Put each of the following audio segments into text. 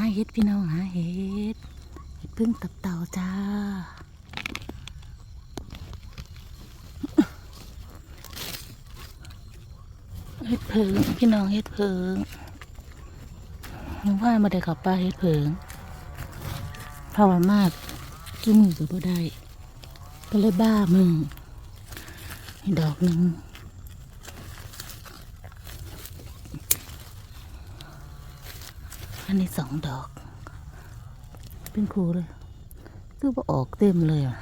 าเห็ดพี่น้องหาเห็ดเห็ดพึ่งตับเต่าจ้าเห็ดเพิงพี่น้องเห็ดเพิงว่ามาได้เขับปลาเห็ดเพิงเพราวมากจุ้มือก็บ่ได้ ก็เลยบ้ามึงอีกดอกหนึ่ง อันนี้สองดอก เป็นครูเลย คือว่าออกเต็มเลยอะ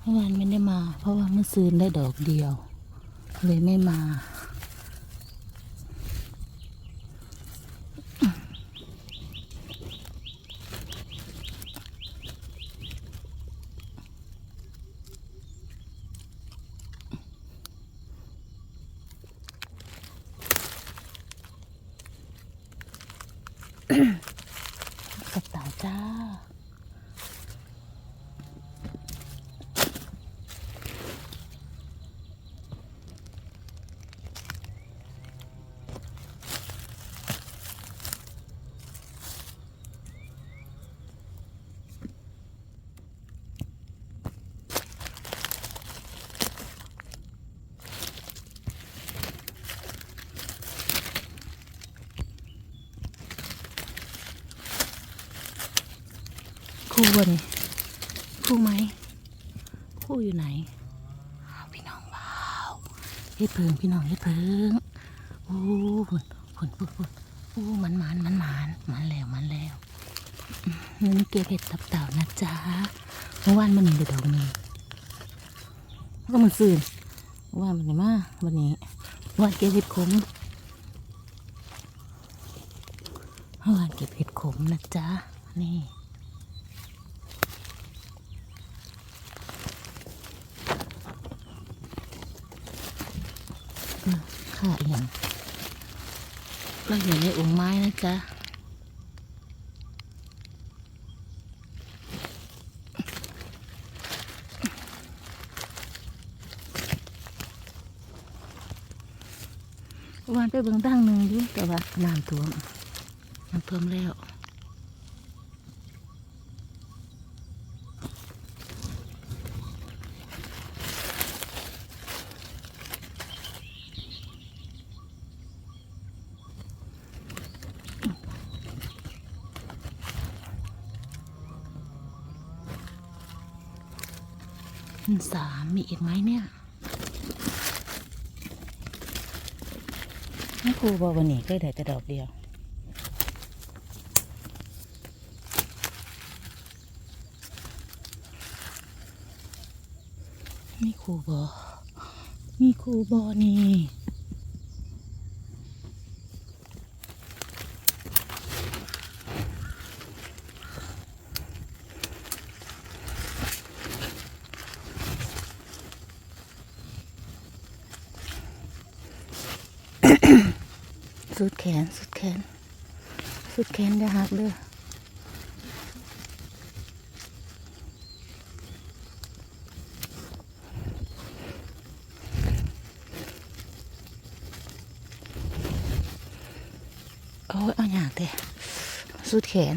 เมื่อวานไม่ได้มา เพราะว่าเมื่อซืนได้ดอกเดียว เลยไม่มา กระเคู่วะนี่คู่ไหมคู่อยู่ไหนพี่น้องว้าวเฮ็ดเพิงพี่น้องเฮ็ดเพิงโอ้ฝุ่นฝุ่นฝุ่นฝุ่นโอ้มันมันมันมันมันแล้วมันแล้วอืมนี่เก็บเห็ดตับเต่านะจ๊ะเมื่อวานมันมีแต่ดอกนึงก็มันซื่นเมื่ามันไหนมาวันนี้วานเก็บเห็ดขมวานเก็บเห็ดขมนะจ๊ะนี่ ค่ะอย่างเราอยู่ในองค์ไม้นะจ๊ะวันไปเบิ่งดั้งหนึ่งอยู่แต่ว่าน้ำท่วมน้ำท่วมแล้ว สามมีอีกไหมเนี่ยไม่ครูบอกวันนี้ก็ได้แต่ดอกเดียวมีครูบอมีครูบอนี่ สุดแขน สุดแขน สุดแขนจะหักเด้อโอ้ยเอาอย่างเตะสุดแขน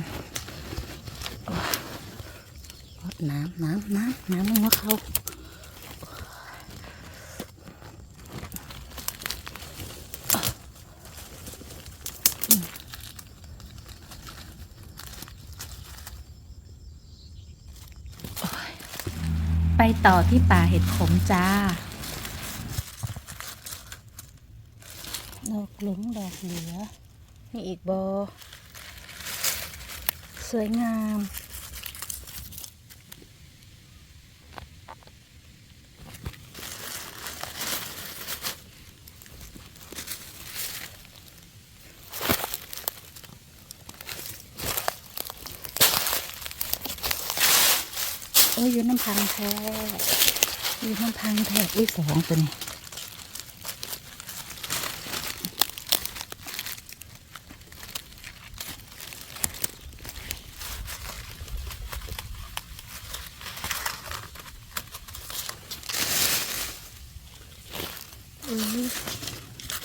น้ำน้ำน้ำน้ำมันว่าเขา ไปต่อที่ป่าเห็ดขมจ้า ดอกหลงดอกเหลือ มีอีกบอสวยงาม โอ้ยยืนน้ำพังแท้ยืนน้ำพังแท้อุ้ยสองตัวนี้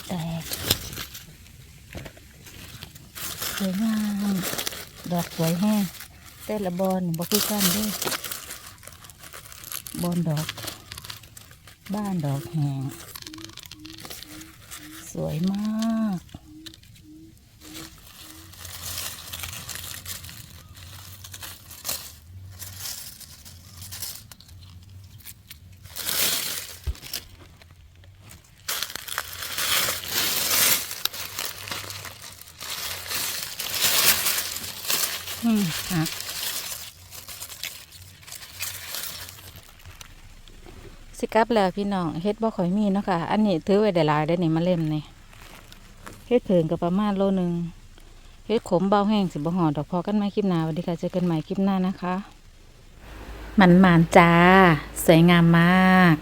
แตกสวยงามดอกสวยแห้งแต่ละบอลบอกคือกันด้วย บนดอก บ้านดอกแหงสวยมากอืมฮะ สิกลับแล้วพี่น้องเฮ็ดบ่ค่อยมีเนาะค่ะ อันนี้ถือไว้ได้หลายได้นี่มาเล่มนี่เฮ็ดเผิงก็ประมาณโลหนึงเฮ็ดขมเบาแห้งสิบ่หอดดอกพอกันใหม่คลิปหน้าสวัสดีค่ะเจอกันใหม่คลิปหน้านะคะ มันหมานจ้า สวยงามมาก